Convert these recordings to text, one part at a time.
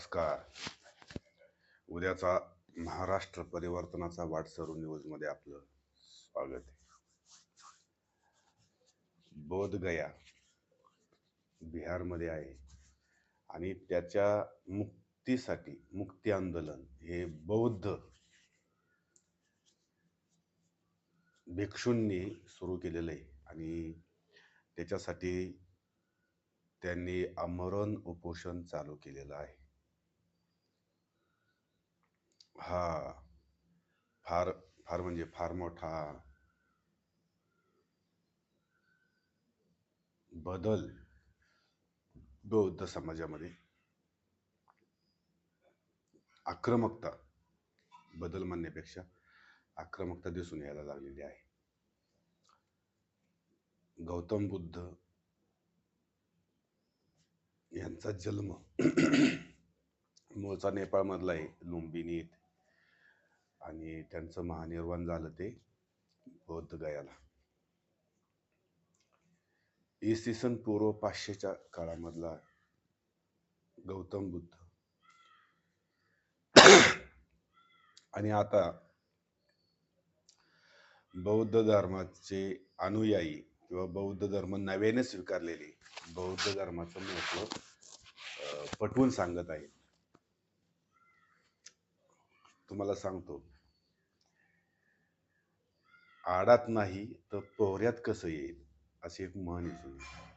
नमस्कार. उद्याचा महाराष्ट्र परिवर्तनाचा वाटसरू न्यूजमध्ये आपलं स्वागत आहे. बोधगया बिहारमध्ये आहे आणि त्याच्या मुक्तीसाठी मुक्ती आंदोलन हे बौद्ध भिक्षूंनी सुरू केलेलं आहे आणि त्याच्यासाठी त्यांनी आमरण उपोषण चालू केलेलं आहे. हा. फार फार म्हणजे फार मोठा बदल बौद्ध समाजामध्ये आक्रमकता बदल म्हणण्यापेक्षा आक्रमकता दिसून यायला लागलेली आहे. गौतम बुद्ध यांचा जन्म मूळचा नेपाळमधला आहे लुंबिनीत आणि त्यांचं महानिर्वाण झालं ते बौद्धगयाला. इसवी सन पूर्व पाचशेच्या काळामधला गौतम बुद्ध. आणि आता बौद्ध धर्माचे अनुयायी किंवा बौद्ध धर्म नव्याने स्वीकारलेले बौद्ध धर्माचं महत्त्व पटवून सांगत आहे तुम्हाला सांगतो. आडात नाही तर पोहऱ्यात कसं येईल? अशी एक म्हण आहे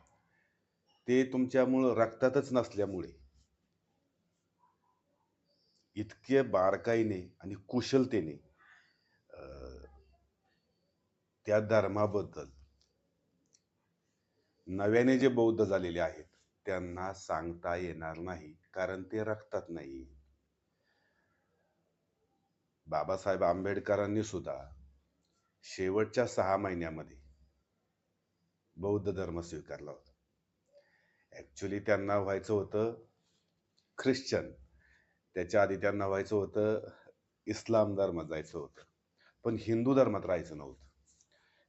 ते तुमच्यामुळं रक्तातच नसल्यामुळे. इतके बारकाईने आणि कुशलतेने त्या धर्माबद्दल नव्याने जे बौद्ध झालेले आहेत त्यांना सांगता येणार नाही कारण ते रक्तात नाही. बाबासाहेब आंबेडकरांनी सुद्धा शेवटच्या सहा महिन्यामध्ये बौद्ध धर्म स्वीकारला होता. ॲक्च्युली त्यांना व्हायचं होतं ख्रिश्चन. त्याच्या आधी त्यांना व्हायचं होतं इस्लाम धर्मात जायचं होतं. पण हिंदू धर्मात राहायचं नव्हतं.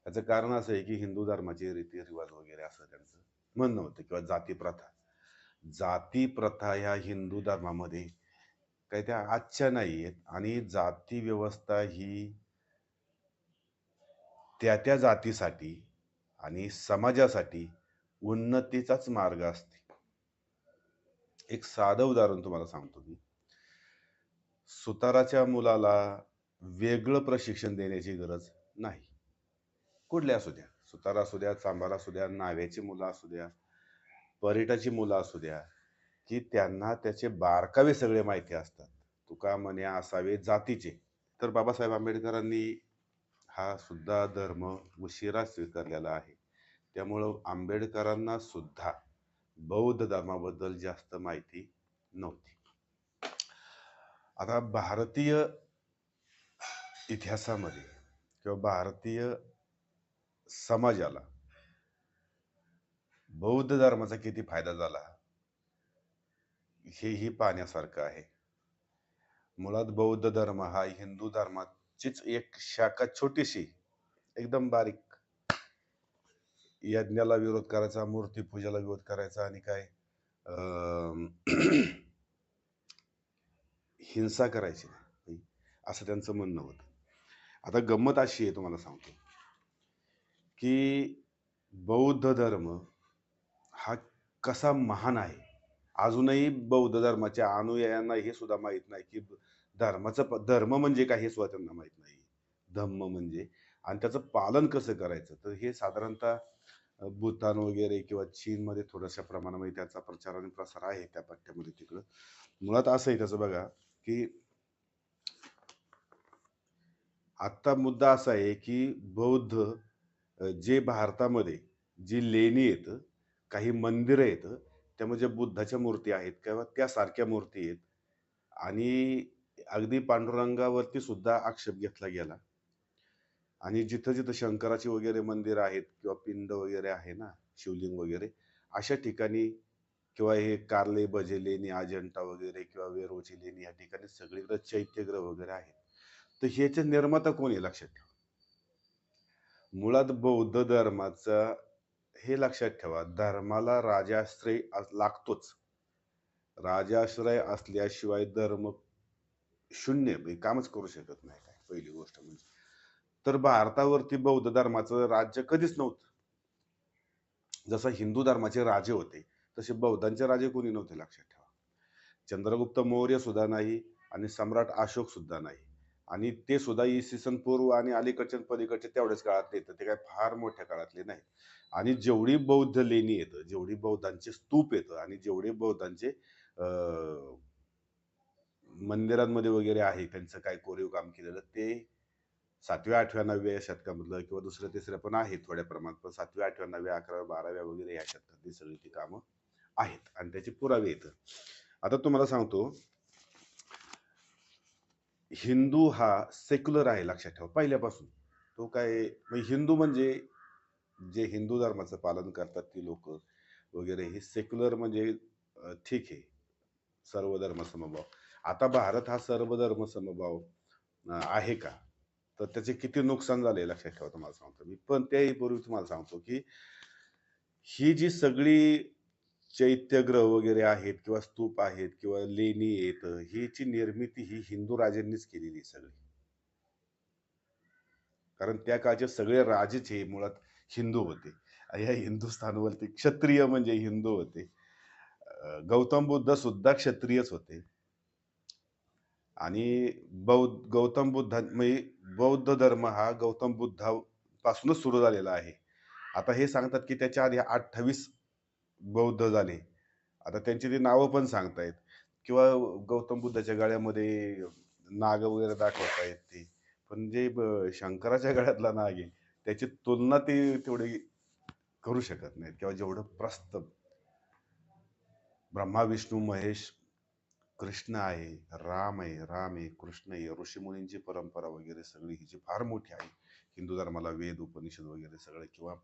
याचं कारण असं आहे की हिंदू धर्माचे रीतिरिवाज वगैरे असं त्यांचं म्हणणं होतं किंवा जाती प्रथा जाती प्रथा ह्या हिंदू धर्मामध्ये काही त्या आजच्या नाही आहेत आणि जाती व्यवस्था ही त्या त्या जातीसाठी आणि समाजासाठी उन्नतीचाच मार्ग असते. एक साधं उदाहरण तुम्हाला सांगतो मी. सुताराच्या मुलाला वेगळं प्रशिक्षण देण्याची गरज नाही. कुठल्या असू द्या. सुतार असू द्या चांभार असू द्या नाव्याची मुलं असू द्या पर्यटाची मुलं असू द्या की त्यांना त्याचे बारकावे सगळे माहिती असतात. तुका म्हणे असावे जातीचे. तर बाबासाहेब आंबेडकरांनी हा सुद्धा धर्म उशिरा स्वीकारलेला आहे. त्यामुळं आंबेडकरांना सुद्धा बौद्ध धर्माबद्दल जास्त माहिती नव्हती. आता भारतीय इतिहासामध्ये किंवा भारतीय समाजाला बौद्ध धर्माचा किती फायदा झाला? हेही पाहण्यासारखं आहे. मुळात बौद्ध धर्म हा हिंदू धर्माचीच एक शाखा छोटीशी एकदम बारीक. यज्ञाला विरोध करायचा मूर्तीपूजाला विरोध करायचा आणि काय अं, हिंसा करायची नाही असं त्यांचं म्हणणं होतं. आता गंमत अशी आहे तुम्हाला सांगतो. की बौद्ध धर्म हा कसा महान आहे अजूनही बौद्ध धर्माच्या अनुयायांना हे सुद्धा माहीत नाही की धर्माचं प- धर्म म्हणजे काय हे सुद्धा त्यांना माहीत नाही. धम्म म्हणजे. आणि त्याचं पालन कसं करायचं? तर हे साधारणतः भूतान वगैरे किंवा चीनमध्ये थोड्याशा प्रमाणामध्ये त्याचा प्रचार आणि प्रसार आहे त्या पट्ट्यामध्ये तिकडं. मुळात असं आहे त्याचं बघा की आत्ता मुद्दा असा आहे की बौद्ध जे भारतामध्ये जी लेणी आहेत काही मंदिरं आहेत त्यामध्ये म्हणजे बुद्धाच्या मूर्ती आहेत किंवा त्यासारख्या मूर्ती आहेत. आणि अगदी पांडुरंगावरती सुद्धा आक्षेप घेतला गेला. आणि जिथं जिथं शंकराची वगैरे मंदिर आहेत किंवा पिंड वगैरे आहे ना शिवलिंग वगैरे अशा ठिकाणी किंवा हे कार्ले बजे लेणी अजंठा वगैरे किंवा वेरोची लेणी या ठिकाणी सगळीकडे चैत्यग्रह वगैरे आहेत. तर ह्याचे निर्माता कोण आहे लक्षात ठेवा. मुळात बौद्ध धर्माचा हे लक्षात ठेवा धर्माला राजाश्रय लागतोच. राजाश्रय असल्याशिवाय धर्म शून्य म्हणजे कामच करू शकत नाही काय पहिली गोष्ट म्हणजे. तर भारतावरती बौद्ध धर्माचं राज्य कधीच नव्हतं. जसं हिंदू धर्माचे राजे होते तसे बौद्धांचे राजे कोणी नव्हते लक्षात ठेवा. चंद्रगुप्त मौर्य सुद्धा नाही आणि सम्राट अशोक सुद्धा नाही. आणि ते सुद्धा इसवी सन पूर्व आणि अलीकडच्या आणि पलीकडचे तेवढ्याच काळातले येतं ते काय फार मोठ्या काळातले नाही. आणि जेवढी बौद्ध लेणी येतं जेवढी बौद्धांचे स्तूप येतं आणि जेवढे बौद्धांचे मंदिरांमध्ये वगैरे आहे त्यांचं काय कोरीव काम केलेलं ते सातव्या आठव्या नवव्या शतकामधलं किंवा दुसऱ्या तिसऱ्या पण आहेत थोड्या प्रमाणात पण सातव्या आठव्या नवव्या अकराव्या बाराव्या वगैरे या शतकातली सगळी ती कामं आहेत आणि त्याचे पुरावे येतं. आता तुम्हाला सांगतो हिंदू हा सेक्युलर आहे लक्षात ठेवा पहिल्यापासून. तो काय म्हणजे हिंदू म्हणजे जे हिंदू धर्माचं पालन करतात ती लोक वगैरे हे सेक्युलर म्हणजे ठीक आहे. सर्व धर्म समभाव. आता भारत हा सर्व धर्म समभाव आहे का? तर त्याचे किती नुकसान झाले लक्षात ठेवा तुम्हाला सांगतो मी. पण त्याही पूर्वी तुम्हाला सांगतो की ही जी सगळी चैत्यग्रह वगैरे आहेत किंवा स्तूप आहेत किंवा लेणी आहेत हीची निर्मिती ही हिंदू राजांनीच केलेली सगळी. कारण त्या काळचे सगळे राजेच हे मुळात हिंदू होते. या हिंदुस्थानवरती क्षत्रिय म्हणजे हिंदू होते. गौतम बुद्ध सुद्धा क्षत्रियच होते. आणि बौद्ध गौतम बुद्ध म्हणजे बौद्ध धर्म हा गौतम बुद्धापासूनच सुरू झालेला आहे. आता हे सांगतात की त्याच्या आधी अठ्ठावीस बौद्ध झाले. आता त्यांची ती नावं पण सांगतायत. किंवा गौतम बुद्धाच्या गळ्यामध्ये नाग वगैरे दाखवतायत ते. पण जे ब- शंकराच्या गळ्यातला नाग आहे त्याची तुलना ते तेवढी करू शकत नाहीत. किंवा जेवढं प्रस्त ब्रह्मा विष्णू महेश कृष्ण आहे राम आहे राम आहे कृष्ण आहे ऋषीमुनींची परंपरा वगैरे सगळी ही जी फार मोठी आहे. हिंदू धर्माला वेद उपनिषद वगैरे सगळं किंवा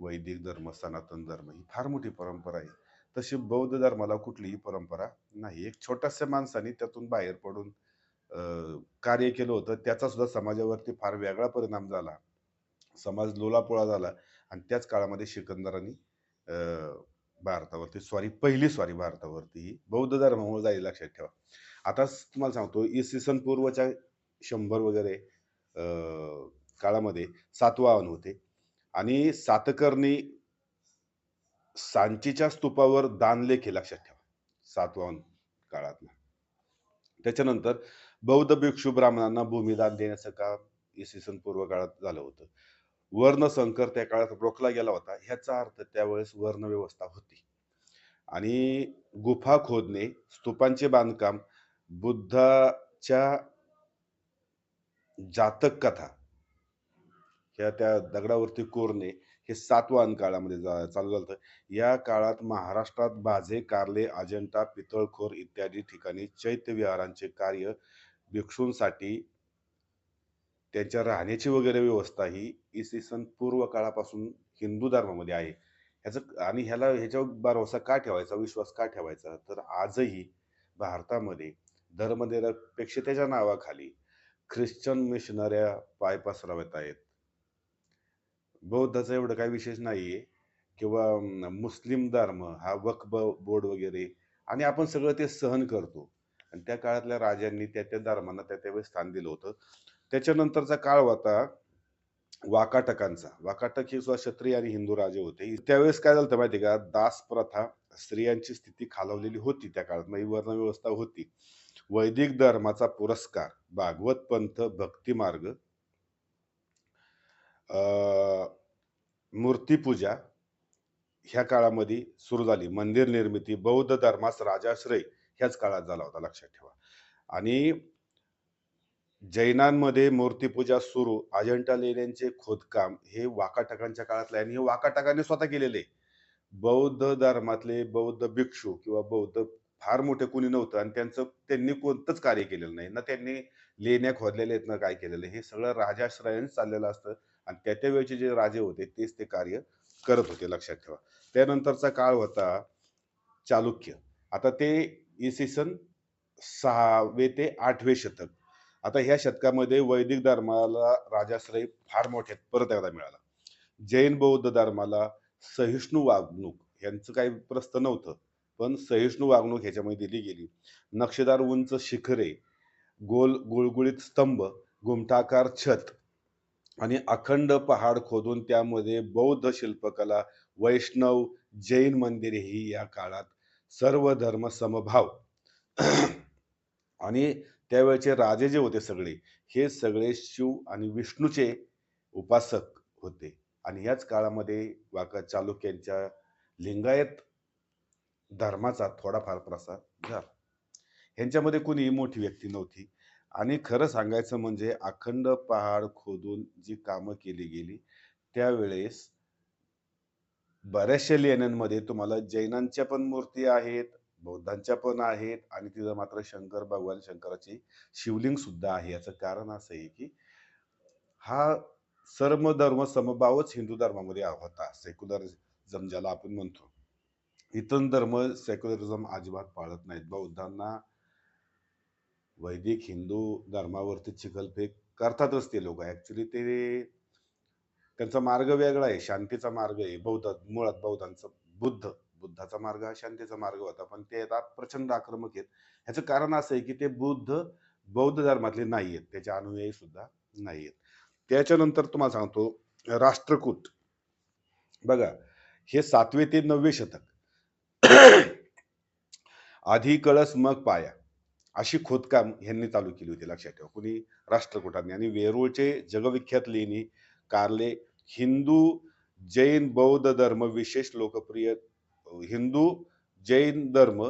वैदिक धर्म सनातन धर्म ही फार मोठी परंपरा आहे. तशी बौद्ध धर्माला कुठलीही परंपरा नाही. एक छोट्याशा माणसाने त्यातून बाहेर पडून कार्य केलं होतं त्याचा सुद्धा समाजावरती फार वेगळा परिणाम झाला. समाज लोलापोळा झाला आणि त्याच काळामध्ये शिकंदरांनी भारतावरती स्वारी पहिली स्वारी भारतावरती ही बौद्ध धर्मामुळे जाईल लक्षात ठेवा. आता तुम्हाला सांगतो इसवी सन पूर्वच्या शंभर वगैरे काळामध्ये सातवाहन होते. आणि सातकर्णी सांचीच्या स्तूपावर दानलेख हे लक्षात ठेवा. सातवाहन काळातला त्याच्यानंतर बौद्ध भिक्षू ब्राह्मणांना भूमिदान देण्याचं काम इसवी सन पूर्व काळात झालं होतं. वर्ण संकर त्या काळात रोखला गेला होता. ह्याचा अर्थ त्यावेळेस वर्ण व्यवस्था होती. आणि गुफा खोदणे स्तूपांचे बांधकाम बुद्धाच्या जातक कथा ह्या त्या दगडावरती कोरणे हे सातवाहन काळामध्ये जा- चालू झालं होतं. या काळात महाराष्ट्रात बाझे कारले अजंठा पितळखोर इत्यादी ठिकाणी चैत्य विहारांचे कार्य भिक्षूंसाठी त्यांच्या राहण्याची वगैरे व्यवस्था ही इसवी सन पूर्व काळापासून हिंदू धर्मामध्ये आहे. ह्याचं आणि ह्याला ह्याच्यावर भरोसा का ठेवायचा? विश्वास का ठेवायचा? तर आजही भारतामध्ये धर्मनिरपेक्षतेच्या नावाखाली ख्रिश्चन मिशनऱ्या पाय पसरवत आहेत. बौद्धाचा एवढं काही विशेष नाहीये. किंवा मुस्लिम धर्म हा वक्फ बोर्ड वगैरे आणि आपण सगळं ते सहन करतो. आणि त्या काळातल्या राजांनी त्या त्या धर्मांना त्या त्यावेळेस स्थान दिलं होतं. त्याच्यानंतरचा काळ होता वाकाटकांचा. वाकाटक हे सुद्धा क्षत्रिय आणि हिंदू राजे होते. त्यावेळेस काय झालं माहिती का? दास प्रथा स्त्रियांची स्थिती खालावलेली होती त्या काळात. म्हणजे वर्ण व्यवस्था होती. वैदिक धर्माचा पुरस्कार भागवत पंथ भक्तिमार्ग मूर्तिपूजा ह्या काळामध्ये सुरू झाली. मंदिर निर्मिती बौद्ध धर्मास राजाश्रय ह्याच काळात झाला होता लक्षात ठेवा. आणि जैनांमध्ये मूर्तीपूजा सुरू अजंठा लेण्यांचे खोदकाम हे वाकाटकांच्या काळातलं आहे आणि हे वाकाटकांनी स्वतः केलेले. बौद्ध धर्मातले बौद्ध भिक्षू किंवा बौद्ध फार मोठे कुणी नव्हतं आणि त्यांचं त्यांनी कोणतंच कार्य केलेलं नाही. ना त्यांनी लेण्या खोदलेल्या आहेत ना काय केलेलं आहे. हे सगळं राजाश्रयांनी चाललेलं असतं. आणि त्या त्या वेळचे जे राजे होते तेच ते कार्य करत होते लक्षात ठेवा. त्यानंतरचा काळ होता चालुक्य. आता ते इसवी सन सहावे ते आठवे शतक. आता ह्या शतकामध्ये वैदिक धर्माला राजाश्रय फार मोठ्या परत एकदा मिळाला. जैन बौद्ध धर्माला सहिष्णू वागणूक यांचं काही प्रस्त नव्हतं पण सहिष्णू वागणूक ह्याच्यामध्ये दिली गेली. नक्षीदार उंच शिखरे गोल गुळगुळीत स्तंभ गुमटाकार छत आणि अखंड पहाड खोदून त्यामध्ये बौद्ध शिल्पकला वैष्णव जैन मंदिरे ही या काळात सर्व धर्म समभाव. आणि त्यावेळचे राजे जे होते सगळे हे सगळे शिव आणि विष्णूचे उपासक होते. आणि याच काळामध्ये वाका चालुक्यांच्या लिंगायत धर्माचा थोडाफार प्रसार झाला. ह्यांच्यामध्ये कुणी मोठी व्यक्ती नव्हती. आणि खरं सांगायचं म्हणजे अखंड पहाड खोदून जी कामं केली गेली त्यावेळेस बऱ्याचशा लेण्यांमध्ये तुम्हाला जैनांच्या पण मूर्ती आहेत बौद्धांच्या पण आहेत आणि तिथं मात्र शंकर भगवान शंकराची शिवलिंग सुद्धा आहे. याचं कारण असं आहे की हा सर्व धर्म समभावच हिंदू धर्मामध्ये होता सेक्युलरिझम ज्याला आपण म्हणतो. इतर धर्म सेक्युलरिझम अजिबात पाळत नाहीत. बौद्धांना वैदिक हिंदू धर्मावरती चिखलफेक करतातच ते लोक. ऍक्च्युली ते त्यांचा मार्ग वेगळा आहे. शांतीचा मार्ग आहे. बौद्ध मुळात बौद्धांचा बुद्ध बुद्धाचा मार्ग हा शांतीचा मार्ग होता. पण ते आता प्रचंड आक्रमक आहेत. ह्याचं कारण असं आहे की ते बुद्ध बौद्ध धर्मातले नाही आहेत. त्याचे अनुयायी सुद्धा नाही आहेत. त्याच्यानंतर तुम्हाला सांगतो राष्ट्रकूट. बघा हे सातवे ते नववे शतक. आधी कळस मग पाया. अशी खोदकाम ह्यांनी चालू केली होती लक्षात ठेवा. कुणी? राष्ट्रकुटांनी आणि वेरूळचे जगविख्यात लेणी कारले हिंदू जैन बौद्ध धर्म विशेष लोकप्रिय हिंदू जैन धर्म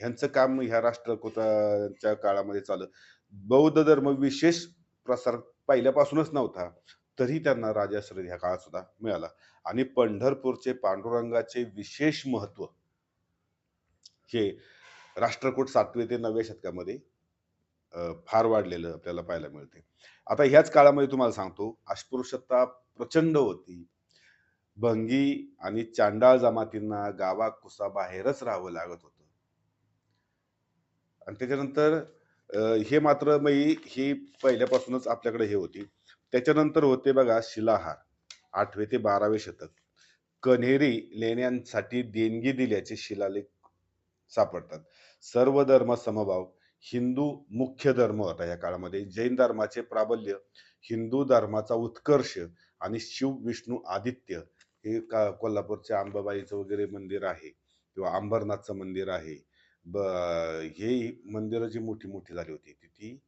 ह्यांचं काम ह्या राष्ट्रकूटाच्या काळामध्ये चालू. बौद्ध धर्म विशेष प्रसार पहिल्यापासूनच नव्हता तरी त्यांना राजाश्रय ह्या काळात सुद्धा मिळाला. आणि पंढरपूरचे पांडुरंगाचे विशेष महत्त्व हे राष्ट्रकूट सातवे ते नवव्या शतकामध्ये फार वाढलेलं आपल्याला पाहायला मिळते. आता ह्याच काळामध्ये तुम्हाला सांगतो अस्पृश्यता प्रचंड होती. भंगी आणि चांडाळ जमातींना गावा कुसाबाहेरच राहावं लागत होतं. आणि त्याच्यानंतर हे मात्र मी ही पहिल्यापासूनच आपल्याकडे हे होती. त्याच्यानंतर होते बघा शिलाहार आठवे ते बारावे शतक. कन्हेरी लेण्यांसाठी देणगी दिल्याचे शिलालेख सापडतात. सर्व धर्म समभाव हिंदू मुख्य धर्म होता या काळामध्ये. जैन धर्माचे प्राबल्य हिंदू धर्माचा उत्कर्ष आणि शिव विष्णू आदित्य हे का कोल्हापूरचे आंबाबाईचं वगैरे मंदिर आहे किंवा अंबरनाथचं मंदिर आहे. ब हे मंदिरं जी मोठी मोठी झाली होती ती ती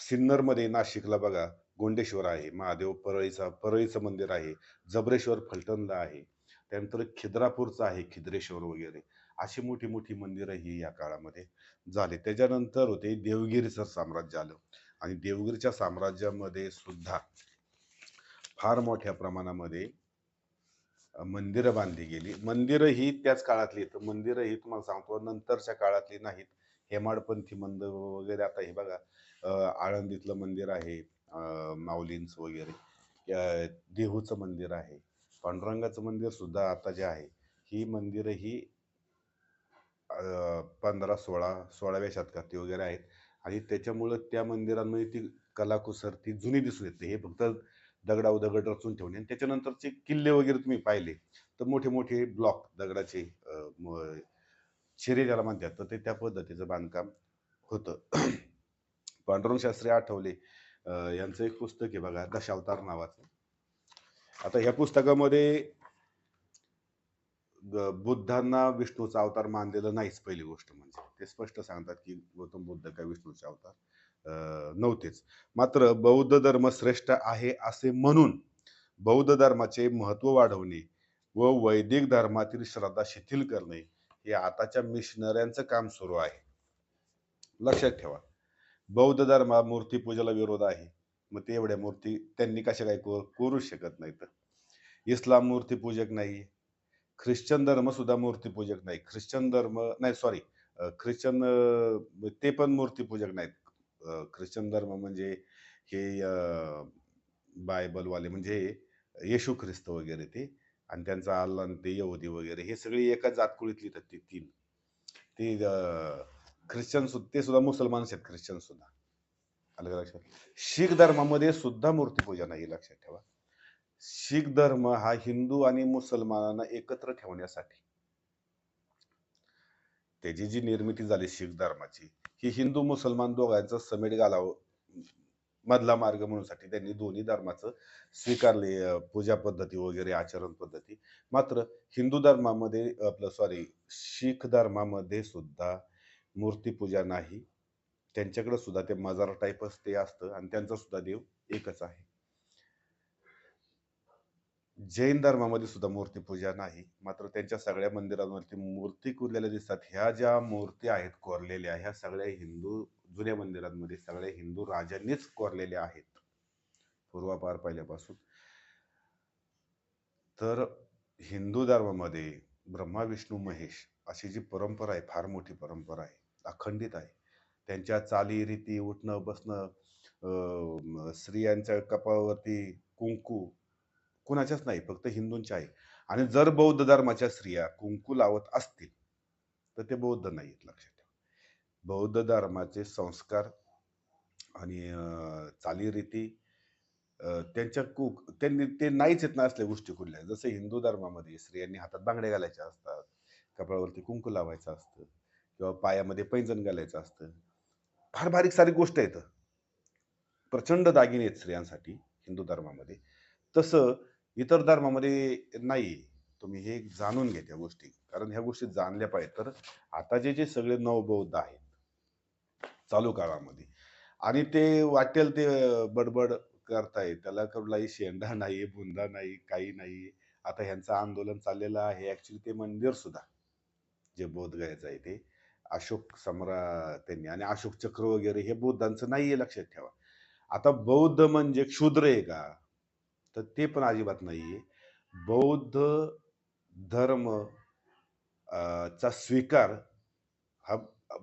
सिन्नरमध्ये नाशिकला बघा गोंडेश्वर आहे महादेव परळीचा परळीचं मंदिर आहे जबरेश्वर फलटणला आहे त्यानंतर खिद्रापूरचं आहे खिद्रेश्वर वगैरे. अशी मोठी मोठी मंदिरं ही या काळामध्ये झाली. त्याच्यानंतर होते देवगिरीचं साम्राज्य आलं. आणि देवगिरीच्या साम्राज्यामध्ये सुद्धा फार मोठ्या प्रमाणामध्ये मंदिरं बांधली गेली. मंदिरं ही त्याच काळातली आहेत. मंदिरं ही तुम्हाला सांगतो नंतरच्या काळातली नाहीत. हेमाडपंथी मंदिर वगैरे आता हे बघा आळंदीतलं मंदिर आहे माऊलींच माऊलींचं वगैरे. देहूचं मंदिर आहे. पांडुरंगाचं मंदिर सुद्धा आता जे आहे ही मंदिरं ही पंधरा सोळा सोळाव्या शतकात वगैरे आहेत. आणि त्याच्यामुळं त्या मंदिरांमध्ये ती कलाकुसर ती जुनी दिसून येते. हे फक्त दगडाव दगड रचून ठेवणे. आणि त्याच्यानंतरचे किल्ले वगैरे तुम्ही पाहिले तर मोठे मोठे ब्लॉक दगडाचे म- शिरे ज्याला म्हणतात तर ते त्या पद्धतीचं बांधकाम होतं. पांडुरंग शास्त्री आठवले यांचं एक पुस्तक आहे बघा दशावतार नावाचं. आता ह्या पुस्तकामध्ये बुद्धांना विष्णूचा अवतार मानलेलं नाहीच पहिली गोष्ट म्हणजे. ते स्पष्ट सांगतात की गौतम बुद्ध काय विष्णूचे अवतार नव्हतेच. मात्र बौद्ध धर्म श्रेष्ठ आहे असे म्हणून बौद्ध धर्माचे महत्त्व वाढवणे व वैदिक धर्मातील श्रद्धा शिथिल करणे हे आताच्या मिशनऱ्यांचं काम सुरू आहे. लक्षात ठेवा बौद्ध धर्मा मूर्तीपूजेला विरोध आहे. मग ते एवढ्या मूर्ती त्यांनी कशा काय करू करू शकत नाहीत. इस्लाम मूर्तीपूजक नाही. ख्रिश्चन धर्म सुद्धा मूर्तीपूजक नाही ख्रिश्चन धर्म नाही सॉरी ख्रिश्चन ते पण मूर्तीपूजक नाहीत. ख्रिश्चन धर्म म्हणजे हे बायबलवाले म्हणजे येशू ख्रिस्त वगैरे ते आणि त्यांचा अल्ला ते यहुदी वगैरे हे सगळे एका जातकुळीतली येतात ते तीन. ते ख्रिश्चन सुद्धा ते सुद्धा मुसलमानच आहेत ख्रिश्चन सुद्धा. आलं का लक्षात शीख धर्मामध्ये सुद्धा मूर्तीपूजा नाही लक्षात ठेवा. शीख धर्म हा हिंदू आणि मुसलमानांना एकत्र ठेवण्यासाठी. त्याची जी निर्मिती झाली शीख धर्माची ही हिंदू मुसलमान दोघांचा समेट घालावं मधला मार्ग म्हणून साठी त्यांनी दोन्ही धर्माचं स्वीकारले पूजा पद्धती वगैरे आचरण पद्धती. मात्र हिंदू धर्मामध्ये आपलं सॉरी शीख धर्मामध्ये सुद्धा मूर्तीपूजा नाही. त्यांच्याकडे सुद्धा ते मजार टाईपच ते असतं आणि त्यांचा सुद्धा देव एकच आहे. जैन धर्मामध्ये सुद्धा मूर्तीपूजा नाही. मात्र त्यांच्या सगळ्या मंदिरांवरती मूर्ती कोरलेल्या दिसतात. ह्या ज्या मूर्ती आहेत कोरलेल्या ह्या सगळ्या हिंदू जुन्या मंदिरांमध्ये सगळ्या हिंदू राजांनीच कोरलेल्या आहेत. पूर्वापार पहिल्यापासून. तर हिंदू धर्मामध्ये ब्रह्मा विष्णू महेश अशी जी परंपरा आहे फार मोठी परंपरा आहे अखंडित आहे. त्यांच्या चालीरीती उठणं बसणं स्त्रियांच्या कपाळावरती कुंकू कुणाच्याच नाही फक्त हिंदूंच्या आहे. आणि जर बौद्ध धर्माच्या स्त्रिया कुंकू लावत असतील तर ते बौद्ध नाहीत लक्षात ठेवा. बौद्ध धर्माचे संस्कार आणि चालीरीती त्यांच्या कुक त्यांनी ते नाहीच येत ना असल्या गोष्टी कुठल्या. जसं हिंदू धर्मामध्ये स्त्रियांनी हातात बांगड्या घालायच्या असतात कपाळावरती कुंकू लावायचं असतं किंवा पायामध्ये पैंजण घालायचं असतं. फार बारीक सारी गोष्ट आहेत. प्रचंड दागिने आहेत स्त्रियांसाठी हिंदू धर्मामध्ये. तसं इतर धर्मामध्ये नाही. तुम्ही हे जाणून घ्या त्या गोष्टी. कारण ह्या गोष्टी जाणल्या पाहिजेत. तर आता जे जे सगळे नवबौद्ध आहेत चालू काळामध्ये आणि ते वाटेल ते बडबड करताय. त्याला कुठलाही शेंडा नाही बुंदा नाही काही नाही. आता ह्यांचं आंदोलन चाललेलं आहे. ऍक्च्युली ते मंदिर सुद्धा जे बौद्ध आहे ते अशोक सम्राट त्यांनी आणि अशोक चक्र वगैरे हे बौद्धांचं नाहीये लक्षात ठेवा. आता बौद्ध म्हणजे क्षुद्र आहे का? तर ते पण अजिबात नाहीये. बौद्ध धर्म चा स्वीकार हा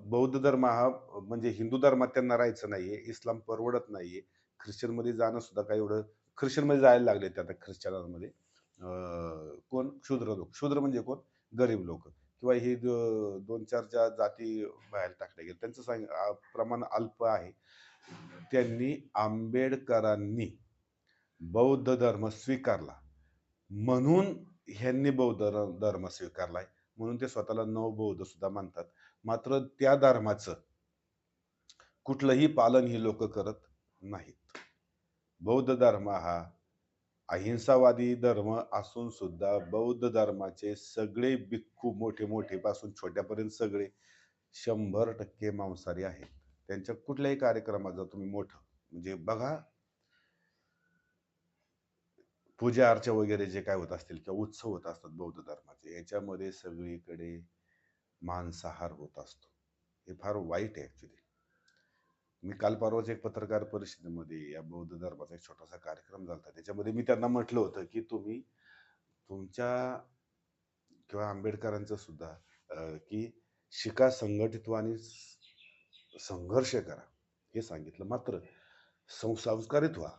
बौद्ध धर्म हा म्हणजे हिंदू धर्मात त्यांना राहायचं नाहीये इस्लाम परवडत नाहीये. ख्रिश्चनमध्ये जाणं सुद्धा काही एवढं ख्रिश्चनमध्ये जायला लागले ते आता ख्रिश्चनांमध्ये. कोण? क्षुद्र लोक. क्षुद्र म्हणजे कोण? गरीब लोक. किंवा हे दोन चार ज्या जाती बाहेर टाकल्या गेल्या त्यांचं सांग प्रमाण अल्प आहे. त्यांनी आंबेडकरांनी बौद्ध धर्म स्वीकारला. म्हणून ह्यांनी बौद्ध धर- धर्म स्वीकारलाय. म्हणून ते स्वतःला नवबौद्ध सुद्धा मानतात. मात्र त्या धर्माचं कुठलंही पालन ही लोक करत नाहीत. बौद्ध धर्म हा अहिंसावादी धर्म असून सुद्धा बौद्ध धर्माचे सगळे भिक्खू मोठे मोठे पासून छोट्यापर्यंत सगळे शंभर टक्के मांसाहारी आहेत. त्यांच्या कुठल्याही कार्यक्रमात जा तुम्ही मोठं म्हणजे बघा पूजा अर्चा वगैरे जे काय होत असतील किंवा उत्सव होत असतात बौद्ध धर्माचे याच्यामध्ये सगळीकडे मांसाहार होत असतो. हे फार वाईट आहे ॲक्च्युली मी काल परवाच एक पत्रकार परिषदेमध्ये या बौद्ध धर्माचा एक छोटासा कार्यक्रम झाला त्याच्यामध्ये मी त्यांना म्हटलं होतं की तुम्ही तुमच्या किंवा आंबेडकरांचं सुद्धा की शिका संघटित व्हा आणि स- संघर्ष करा. हे सांगितलं. मात्र संस्कारित व्हा.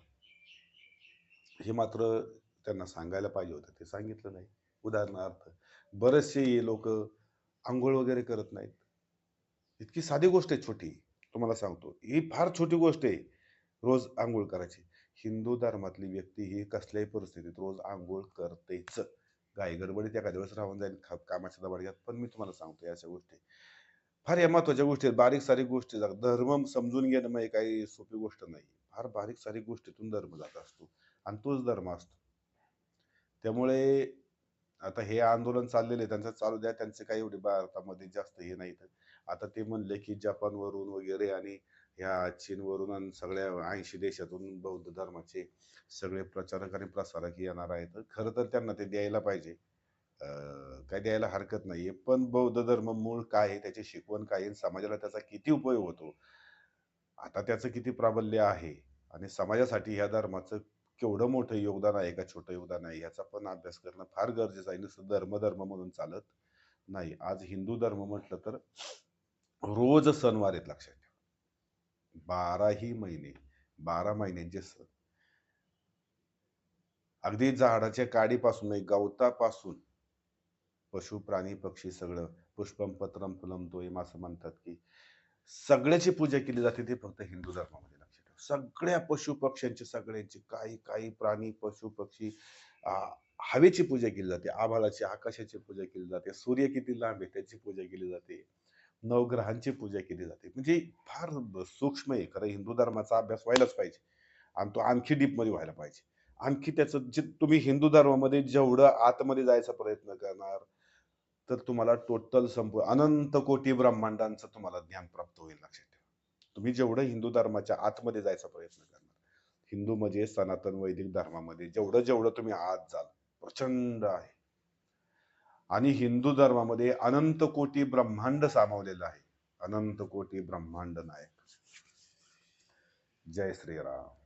हे मात्र त्यांना सांगायला पाहिजे होतं ते सांगितलं नाही. उदाहरणार्थ बरेचसे लोक आंघोळ वगैरे करत नाहीत. इतकी साधी गोष्ट आहे छोटी तुम्हाला सांगतो. ही फार छोटी गोष्ट आहे रोज आंघोळ करायची. हिंदू धर्मातली व्यक्ती ही कसल्याही परिस्थितीत रोज आंघोळ करतेच. घाई गडबडीत एखाद्या वेळेस राहून जाईल कामाच्या कामाच्या दबाड्यात पण मी तुम्हाला सांगतो या अशा गोष्टी. फार या महत्त्वाच्या गोष्टी आहेत. बारीक सारीक गोष्टी. जात धर्म समजून घेणं म्हणजे काही सोपी गोष्ट नाही. फार बारीक सारीक गोष्टीतून धर्म जात असतो. आणि तोच धर्म असतो. त्यामुळे आता हे आंदोलन चाललेले आहे, त्यांचं चालू द्या त्यांचे काही एवढे भारतामध्ये जास्त हे नाहीत. आता ते म्हणले की जपानवरून वगैरे आणि ह्या चीनवरून आणि सगळ्या ऐंशी देशातून बौद्ध धर्माचे सगळे प्रचारक आणि प्रसारक येणार आहेत. खरं तर त्यांना ते द्यायला पाहिजे. काय द्यायला हरकत नाहीये. पण बौद्ध धर्म मूळ काय आहे त्याची शिकवण काय आहे आणि समाजाला त्याचा किती उपयोग होतो? आता त्याचं किती प्राबल्य आहे आणि समाजासाठी ह्या धर्माचं केवढं मोठं योगदान आहे का छोटं योगदान आहे याचा पण अभ्यास करणं फार गरजेचं आहे. नुसतं धर्म धर्म म्हणून चालत नाही. आज हिंदू धर्म म्हटलं तर रोज सणवार आहेत लक्षात ठेवा. बाराही महिने बारा महिन्यांचे सण. अगदी झाडाच्या काडीपासून म्हणजे गवतापासून पशु प्राणी पक्षी सगळं पुष्पम पत्रम फुलम तोयम असं म्हणतात की सगळ्याची पूजा केली जाते ते फक्त हिंदू धर्मामध्ये सगळ्या पशु पक्ष्यांची सगळ्यांची काही काही प्राणी पशु पक्षी हवेची पूजा केली जाते. आभाळाची आकाशाची पूजा केली जाते. सूर्य किती लांब आहे त्याची पूजा केली जाते. नवग्रहांची पूजा केली जाते. म्हणजे फार सूक्ष्म आहे. खरं हिंदू धर्माचा अभ्यास व्हायलाच पाहिजे. आणि तो आणखी डीपमध्ये व्हायला पाहिजे. आणखी त्याचं जे तुम्ही हिंदू धर्मामध्ये जेवढं आतमध्ये जायचा प्रयत्न करणार तर तुम्हाला टोटल संपू अनंत कोटी ब्रह्मांडांचं तुम्हाला ज्ञान प्राप्त होईल लक्षात तुम्ही जेवढं हिंदू धर्माच्या आतमध्ये जायचा प्रयत्न करणार हिंदू म्हणजे सनातन वैदिक धर्मामध्ये जेवढं जेवढं तुम्ही आत जाल प्रचंड आहे. आणि हिंदू धर्मामध्ये अनंत कोटी ब्रह्मांड सामावलेलं आहे. अनंत कोटी ब्रह्मांड नायक. जय श्रीराम.